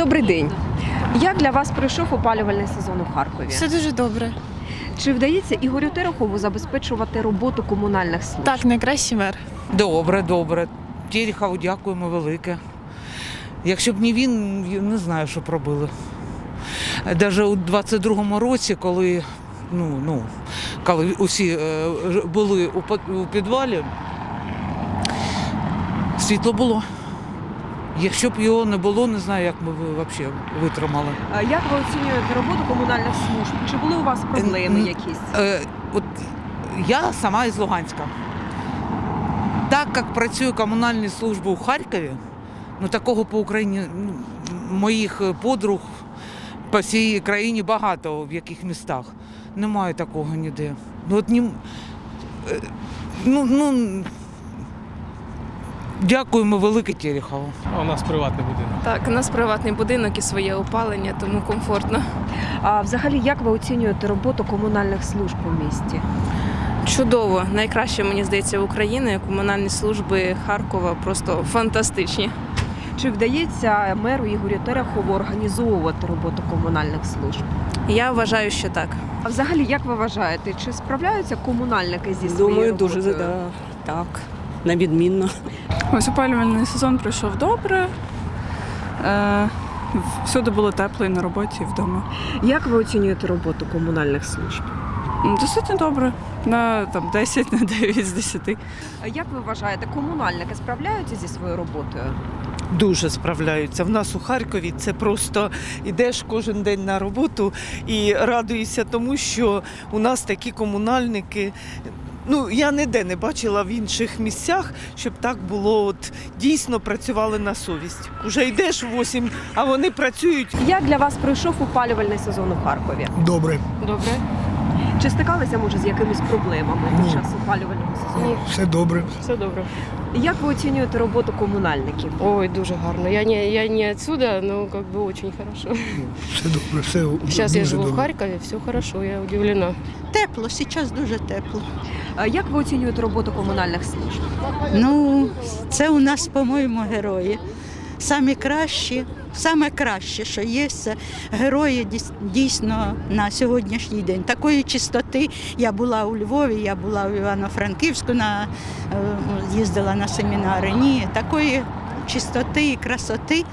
Добрий день. Як для вас пройшов опалювальний сезон у Харкові? Все дуже добре. Чи вдається Ігорю Терехову забезпечувати роботу комунальних служб? Так, найкращий мер. Добре, добре. Терехову дякуємо велике. Якщо б не він, не знаю, що б робили. Навіть у 22-му році, коли, ну, ну, коли усі е, були у, у підвалі, світло було. Якщо б його не було, не знаю, як ми взагалі витримали. А Як ви оцінюєте роботу комунальних служб? Чи були у вас проблеми якісь? Е, от я сама із Луганська. Так як працює комунальні служби у Харкові, ну такого по Україні моїх подруг по всій країні багато в яких містах. Немає такого ніде. Ну, от ні, е, ну, ну, дякуємо велике Терехову. У нас приватний будинок. Так, у нас приватний будинок і своє опалення, тому комфортно. А взагалі, як ви оцінюєте роботу комунальних служб у місті? Чудово. Найкраще, мені здається, в Україні комунальні служби Харкова просто фантастичні. Чи вдається меру Ігорю Терехову організовувати роботу комунальних служб? Я вважаю, що так. А взагалі, як ви вважаєте, чи справляються комунальники зі своєю Думаю, роботою? дуже да, так. На відмінно. Ось опалювальний сезон пройшов добре. Е, всюди було тепло і на роботі, і вдома. Як ви оцінюєте роботу комунальних служб? Досить добре. На там, 10 на 9 з 10. А Як ви вважаєте, комунальники справляються зі своєю роботою? Дуже справляються. В нас у Харкові це просто йдеш кожен день на роботу і радуєшся тому, що у нас такі комунальники. Ну, я ніде не бачила в інших місцях, щоб так було, от дійсно працювали на совість. Уже йдеш в 8, а вони працюють Як для вас пройшов опалювальний сезон у Харкові? Добре, Добре. Чи стикалися може з якимись проблемами під час опалювального сезону? все добре. Все добре. Як ви оцінюєте роботу комунальників? Ой, дуже гарно. Я не, я не отсюда, но как бы очень хорошо. Все добре, все Сейчас я живу в. Харькове, все хорошо, я удивлена. Тепло, зараз дуже тепло. Як ви оцінюєте роботу комунальних служб? Ну, це у нас, по-моєму, герої. Самі кращі, саме краще, що є, це герої дійсно на сьогоднішній день. Такої чистоти я була у Львові, я була в Івано-Франківську, на, е, їздила на семінари. Ні, такої чистоти і красоти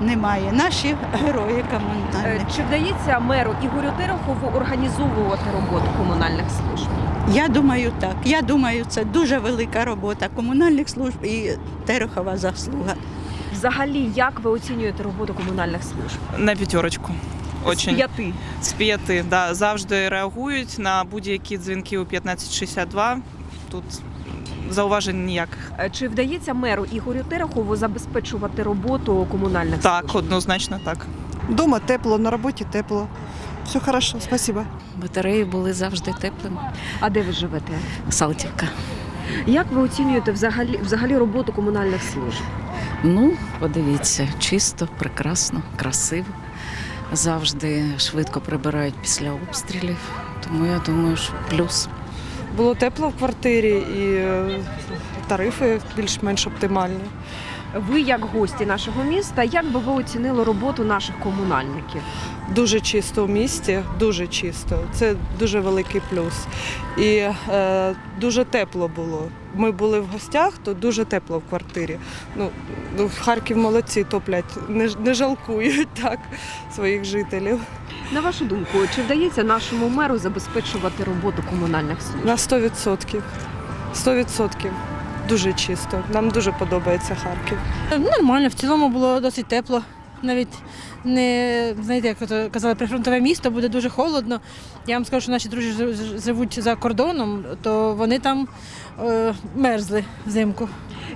немає. Наші герої Е, комунальні. Чи вдається меру Ігорю Терехову організовувати роботу комунальних служб? Я думаю, так. Я думаю, це дуже велика робота комунальних служб і Терехова заслуга. Взагалі, як ви оцінюєте роботу комунальних служб? На п'ятерочку. З п'яти. З п'яти. Да. Завжди реагують на будь-які дзвінки у 1562. Тут зауважень ніяких. Е, Чи вдається меру Ігорю Терехову забезпечувати роботу комунальних Так, служб? однозначно так. Дома тепло, на роботі тепло. Все хорошо, спасибо. Батареї були завжди теплими. А де ви живете? Салтівка. Як ви оцінюєте взагалі, взагалі роботу комунальних служб? Ну, подивіться, чисто, прекрасно, красиво. Завжди швидко прибирають після обстрілів. Тому я думаю, що плюс. Було тепло в квартирі і е, тарифи більш-менш оптимальні. Ви, як гості нашого міста, як би ви оцінили роботу наших комунальників? Дуже чисто в місті, дуже чисто. Це дуже великий плюс. І е, дуже тепло було. Ми були в гостях, то дуже тепло в квартирі. Ну, ну, в Харків молодці топлять, не, не жалкують так своїх жителів. На вашу думку, чи вдається нашому меру забезпечувати роботу комунальних служб? На 100%. 100%. Дуже чисто. Нам дуже подобається Харків. Нормально, в цілому було досить тепло. Навіть не знаєте, як казали, прифронтове місто буде дуже холодно. Я вам скажу, що наші друзі жи- жи- живуть за кордоном, то вони там е, мерзли взимку.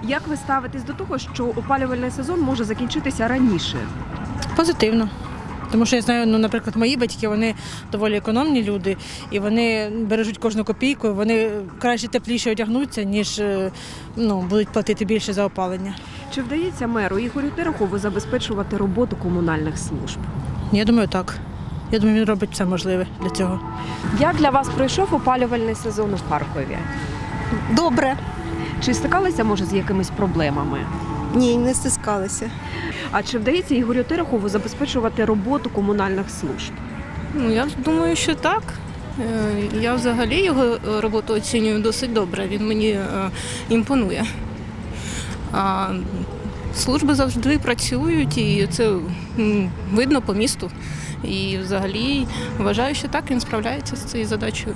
Як ви ставитесь до того, що опалювальний сезон може закінчитися раніше? Позитивно. Тому що я знаю, ну, наприклад, мої батьки вони доволі економні люди, і вони бережуть кожну копійку, вони краще тепліше одягнуться, ніж е, ну, будуть платити більше за опалення. Чи вдається меру Ігорю Терехову забезпечувати роботу комунальних служб? Я думаю, так. Я думаю, він робить все можливе для цього. Як для вас пройшов опалювальний сезон у Харкові? Добре. Чи стикалися може з якимись проблемами? Ні, не стискалися. А чи вдається Ігорю Терехову забезпечувати роботу комунальних служб? Ну я думаю, що так. Е, Я взагалі його роботу оцінюю досить добре. Він мені е, імпонує. А служби завжди працюють, і це видно по місту. І взагалі вважаю, що так він справляється з цією задачею.